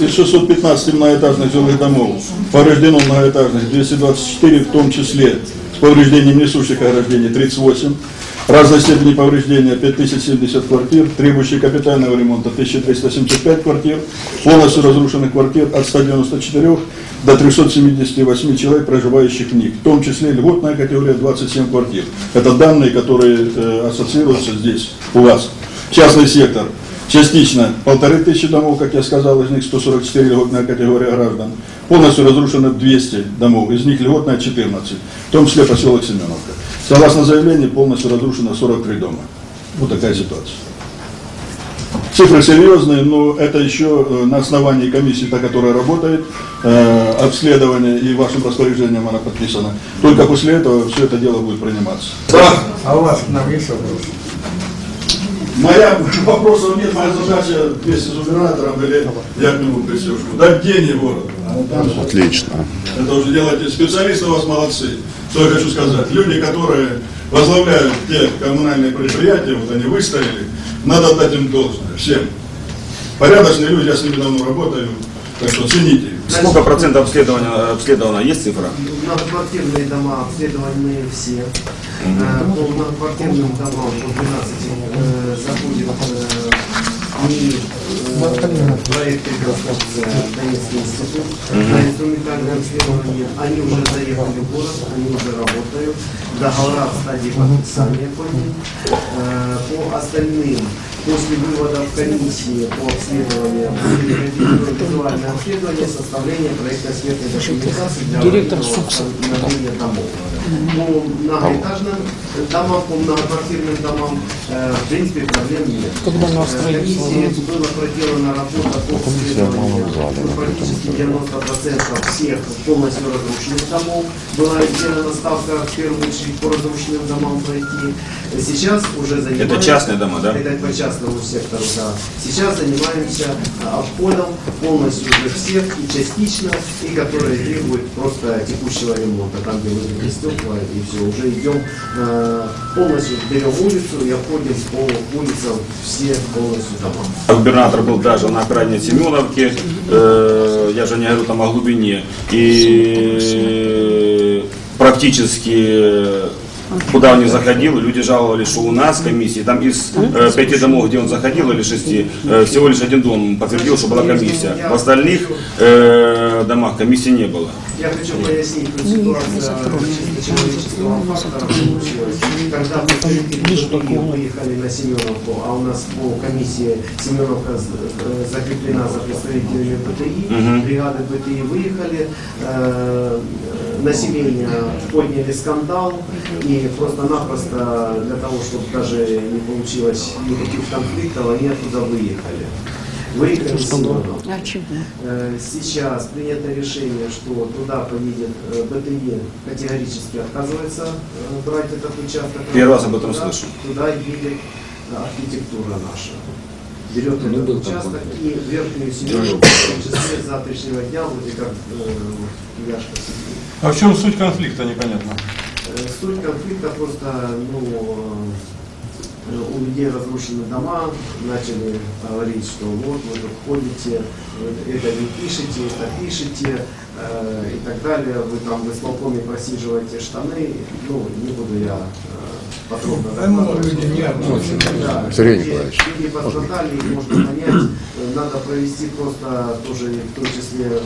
из 615 многоэтажных жилых домов повреждено многоэтажных 224, в том числе с повреждением несущих ограждений 38, разной степени повреждения 5070 квартир, требующие капитального ремонта 1375 квартир, полностью разрушенных квартир от 194 до 378 человек, проживающих в них, в том числе льготная категория 27 квартир. Это данные, которые э, ассоциируются здесь у вас. Частный сектор. Частично полторы тысячи домов, как я сказал, из них 144 льготная категория граждан. Полностью разрушено 200 домов, из них льготная 14, в том числе поселок Семеновка. Согласно заявлению, полностью разрушено 43 дома. Вот такая ситуация. Цифры серьезные, но это еще э, на основании комиссии, та, которая работает, э, обследование и вашим распоряжением она подписана. Только после этого все это дело будет приниматься. Да, А у вас нам есть вопрос? Моя вопросов нет, моя задача вместе с губернатором или я к нему присяжу. Дать деньги городу. Отлично. Это уже делаете специалисты у вас молодцы. Что я хочу сказать. Люди, которые возглавляют те коммунальные предприятия, вот они выстояли, надо отдать им должное. Всем. Порядочные люди, я с ними давно работаю, так что цените их. Сколько процентов обследования обследовано? Есть цифра? Многоквартирные дома обследованы все. Э, По многоквартирным домам по 12 НИИ, э, проект реконструкция Донецкий институт на инструментальное обследование. Они уже заехали в город, они уже работают. Договора в стадии подписания по ним. Э, По остальным После вывода в комиссии по обследованию визуальное обследование, составление проектно-сметной документации для Директор СУКСа. домов. По многоэтажным домам, по многоквартирным домам, э, в принципе, проблем нет. Когда на Э, комиссии была проделана работа по обследованию ну, практически 90% всех полностью разрушенных домов. Была сделана ставка в первую очередь по разрушенным домам пройти. Сейчас уже занимаемся... Это частные дома, да? Это по частному сектору, да. Сейчас занимаемся а, обходом полностью уже всех и частично, и которые требуют просто текущего ремонта, там где выбиты стекла и все. Уже идем э, полностью берем улицу и обходим по улицам все полностью дома. Губернатор был даже на окраине Семеновки, э, я же не говорю там о глубине, и практически куда он не заходил, люди жаловались, что у нас комиссии, там из э, пяти домов, где он заходил, или шести, э, всего лишь один дом подтвердил, что была комиссия. В остальных э, домах комиссии не было. Я хочу пояснить тут ситуацию чисто человеческого фактора получилась. Когда БТИ выехали на Семеновку, а у нас по комиссии Семеновка э, закреплена за представителями БТИ, бригады БТИ выехали, э, население подняли скандал и просто-напросто для того, чтобы даже не получилось никаких конфликтов, они оттуда выехали. Выехали с. А? Э, Сейчас принято решение, что туда поедет э, БТЕ категорически отказывается э, брать этот участок. Первый раз об этом Туда- слышу. Туда едет архитектура наша. Берет этот участок и верхнюю Семеновку, в том числе с завтрашнего дня, вроде как э, Яшка сидит. А в чем суть конфликта, непонятно? Э, Суть конфликта просто, ну, э, у людей разрушены дома, начали говорить, что вот вы тут ходите, вы это не пишете, это пишете э, и так далее, вы там в исполкоме просиживаете штаны, ну, не буду я э, подробно закладывать. Да, Сергей люди- Николаевич, люди пострадали, их можно понять, надо провести просто тоже, в том числе,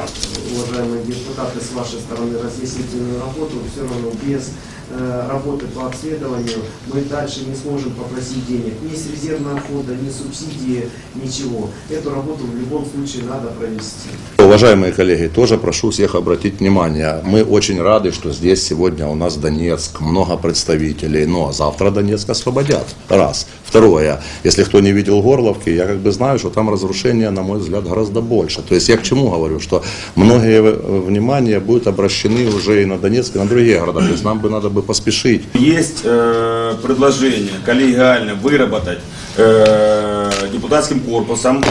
уважаемые депутаты, с вашей стороны разъяснительную работу, все равно без э, работы по обследованию мы дальше не сможем попросить денег ни с резервного фонда, ни субсидии, ничего. Эту работу в любом случае надо провести. Уважаемые коллеги, тоже прошу всех обратить внимание. Мы очень рады, что здесь сегодня у нас Донецк, много представителей, но завтра Донецк освободят. Раз. Второе, если кто не видел Горловки, я как бы знаю, что там разрушения, на мой взгляд, гораздо больше. То есть я к чему говорю, что многие э, внимания будут обращены уже и на Донецк, и на другие города. То есть нам бы надо бы поспешить. Есть э, предложение коллегиально выработать э, депутатским корпусом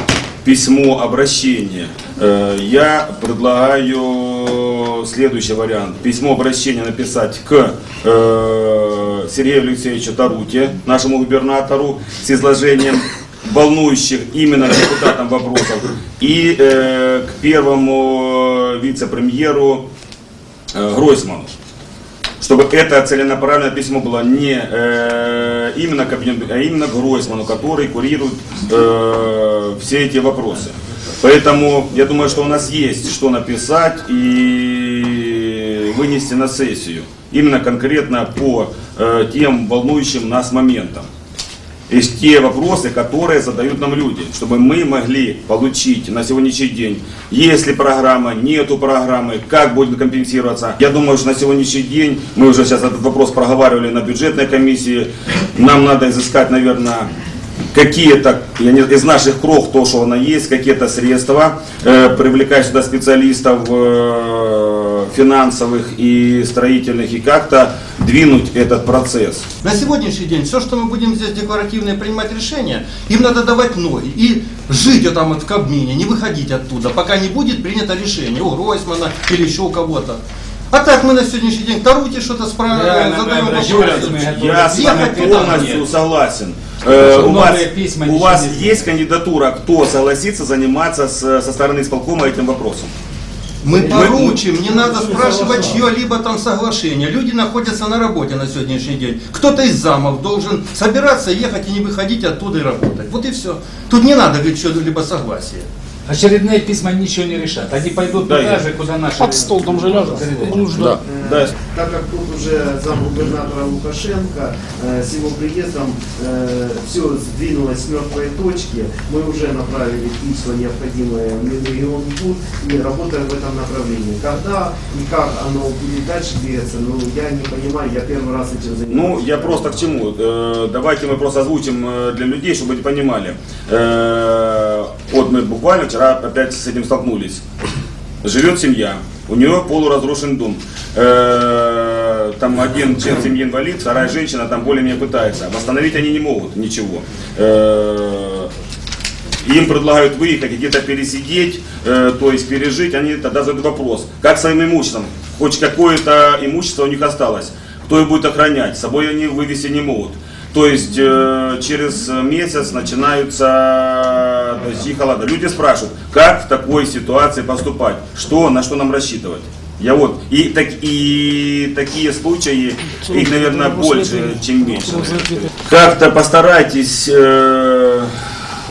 письмо обращение. Э, я предлагаю следующий вариант. Письмо обращения написать к э, Сергею Алексеевичу Таруте, нашему губернатору, с изложением волнующих именно депутатам вопросов, и э, к первому вице-премьеру э, Гройсману чтобы это целенаправленное письмо было не э, именно кабинету, а именно Гройсману, который курирует э, все эти вопросы. Поэтому я думаю, что у нас есть что написать и вынести на сессию. Именно конкретно по э, тем волнующим нас моментам. Есть те вопросы, которые задают нам люди, чтобы мы могли получить на сегодняшний день, есть ли программа, нету программы, как будет компенсироваться. Я думаю, что на сегодняшний день, мы уже сейчас этот вопрос проговаривали на бюджетной комиссии, нам надо изыскать, наверное, какие-то я не, из наших крох, то, что она есть, какие-то средства, э, привлекать сюда специалистов э, финансовых и строительных, и как-то двинуть этот процесс. На сегодняшний день все, что мы будем здесь декларативно принимать решения, им надо давать ноги и жить там вот в Кабмине, не выходить оттуда, пока не будет принято решение у Гройсмана или еще у кого-то. А так мы на сегодняшний день таруйте что-то спрашиваем, задаем вопросы. Я с вами полностью нет. согласен. Э, у вас, письма у вас есть кандидатура, кто согласится заниматься с- со стороны исполкома этим вопросом? Мы поручим, не надо спрашивать чье-либо там соглашение. Люди находятся на работе на сегодняшний день. Кто-то из замов должен собираться, ехать и не выходить оттуда и работать. Вот и все. Тут не надо говорить что-либо согласие. Очередные письма ничего не решат. Они пойдут Да, туда я- же, куда наши. Под стол там же ждет. Да. Так как тут уже замгубернатора Лукашенко, э, с его приездом все сдвинулось с мертвой точки, мы уже направили письма необходимые в Минрегион БУД и работаем в этом направлении. Когда и как оно будет дальше двигаться, ну я не понимаю, я первый раз этим занимаюсь. Ну, я просто к чему? Э, Давайте мы просто озвучим э, для людей, чтобы они понимали. Э, Вот мы буквально вчера опять с этим столкнулись. Живет семья, у нее полуразрушен дом. Э, Там один член семьи инвалид, вторая женщина там более-менее пытается. Восстановить они не могут ничего. Э, им предлагают выехать, где-то пересидеть, э, то есть пережить, они тогда задают вопрос, как своим имуществом, хоть какое-то имущество у них осталось, кто их будет охранять, с собой они вывести не могут. То есть э, через месяц начинаются дожди, холода. Люди спрашивают, как в такой ситуации поступать, что, на что нам рассчитывать. Я вот, и, так, и такие случаи, их, наверное, больше, чем меньше. Как-то постарайтесь э,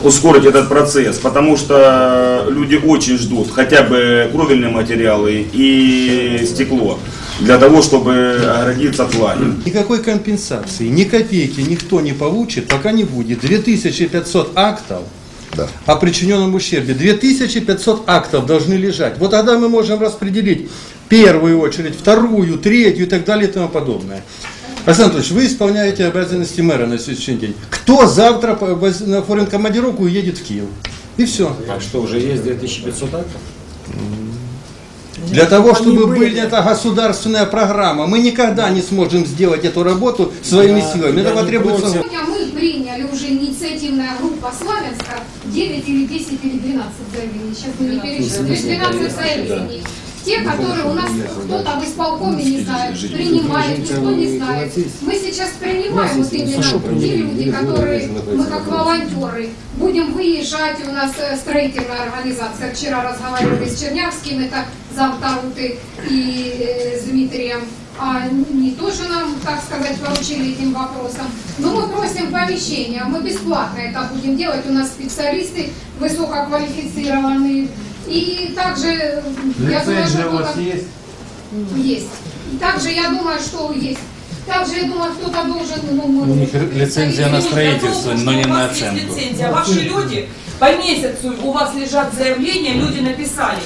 ускорить этот процесс, потому что люди очень ждут хотя бы кровельные материалы и стекло для того, чтобы оградиться от влаги. Никакой компенсации, ни копейки никто не получит, пока не будет 2500 актов Да. о причиненном ущербе. 2500 актов должны лежать. Вот тогда мы можем распределить первую очередь, вторую, третью и так далее и тому подобное. Александр Анатольевич, вы исполняете обязанности мэра на сегодняшний день. Кто завтра на форин командировку уедет в Киев? И все. Так что уже есть 2500 актов? Для того, чтобы была государственная программа, мы никогда не сможем сделать эту работу своими силами. Это потребуется... Сегодня мы приняли уже инициативная группа Славянска 9 или 10 или 12 заявлений. Сейчас мы не перечислим. То есть 12 заявлений. Те, которые у нас кто-то в исполкоме не знает, принимает, никто не знает. Мы сейчас принимаем вот именно те люди, которые мы как волонтеры будем выезжать. У нас э, строительная организация. Вчера разговаривали с Чернявским, это зам Таруты и э, с Дмитрием. А они тоже нам, так сказать, поручили этим вопросом. Но мы просим помещения, мы бесплатно это будем делать. У нас специалисты высококвалифицированные. И также, э, я думаю, что кто-то- есть? есть. И Также я думаю, что есть. Также я думаю, кто-то должен... Ну, мы- У них лицензия на строительство, но не у на вас есть оценку. лицензия. Ваши люди по месяцу у вас лежат заявления, люди написали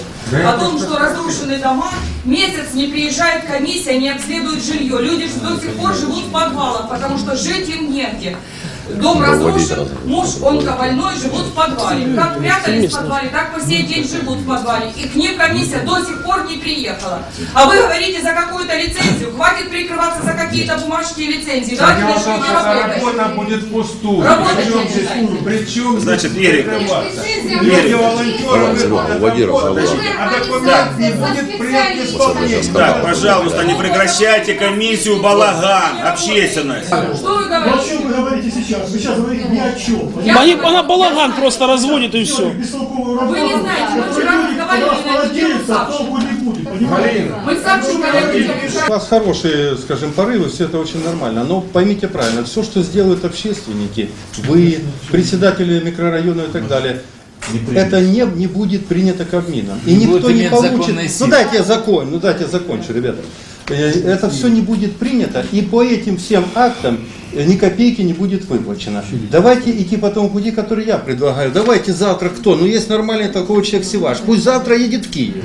о том, что разрушены дома, месяц не приезжает комиссия, не обследует жилье. Люди до сих пор живут в подвалах, потому что жить им негде. Дом разрушен, муж онкобольной, живут в подвале. Как прятались в подвале, так по сей день живут в подвале. И к ним комиссия до сих пор не приехала. А вы говорите за какую-то лицензию. Хватит прикрываться за какие-то бумажки и лицензии. Давайте том, начнем работать. работа будет впустую. Работать Причем причем Значит, Эти будет. волонтеры разговор. а документ не будет принят. Так, пожалуйста, не прекращайте комиссию балаган, общественность. Что вы Ну, о говорите? чем вы говорите сейчас? Сейчас, вы сейчас говорите ни о чем. Я- Они, она балаган просто разводит и все. Бестолковую Вы не работу. знаете, мы вчера разговаривали на эту тему молодеются, а с толку не будет, понимаете? Мы У вас хорошие, скажем, порывы, все это очень нормально. Но поймите правильно, все, что сделают общественники, вы, председатели микрорайона и так далее, это не, не будет принято Кабмином. И Не никто не получит. Ну дайте я закончу, ну дайте я закончу, ребята. Э, Это все не будет принято, и по этим всем актам ни копейки не будет выплачено. Давайте идти по тому пути, который я предлагаю. Давайте завтра кто? Ну есть нормальный толковый человек Севаш. Пусть завтра едет в Киев.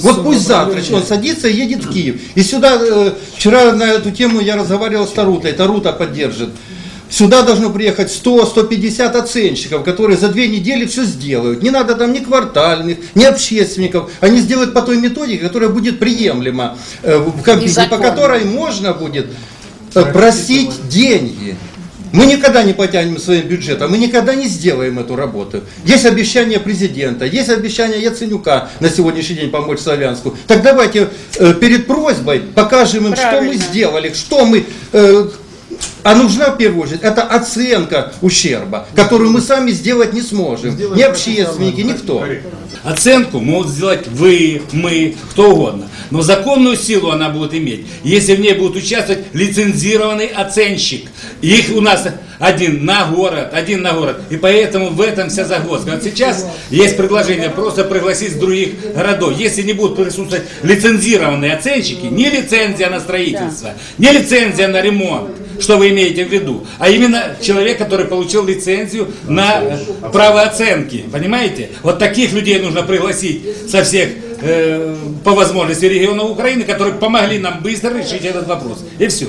Вот пусть завтра он садится и едет в Киев. И сюда, э, вчера на эту тему я разговаривал с Тарутой, Тарута поддержит. Сюда должно приехать 100-150 оценщиков, которые за две недели все сделают. Не надо там ни квартальных, ни общественников. Они сделают по той методике, которая будет приемлема э, в Кабмине, по которой можно будет просить деньги. Мы никогда не потянем своим бюджетом, мы никогда не сделаем эту работу. Есть обещание президента, есть обещание Яценюка на сегодняшний день помочь Славянску. Так давайте э, перед просьбой покажем им, что мы Правильно. сделали, что мы... э, а нужна в первую очередь это оценка ущерба, которую мы сами сделать не сможем. Ни общественники, никто. Оценку могут сделать вы, мы, кто угодно. Но законную силу она будет иметь, если в ней будет участвовать лицензированный оценщик. Их у нас один на город, один на город. И поэтому в этом вся загвоздка. Вот сейчас есть предложение просто пригласить с других городов. Если не будут присутствовать лицензированные оценщики, не лицензия на строительство, не лицензия на ремонт, что вы имеете в виду, а именно человек, который получил лицензию на э, право оценки. Понимаете? Вот таких людей нужно пригласить со всех э, по возможности регионов Украины, которые помогли нам быстро решить этот вопрос. И все.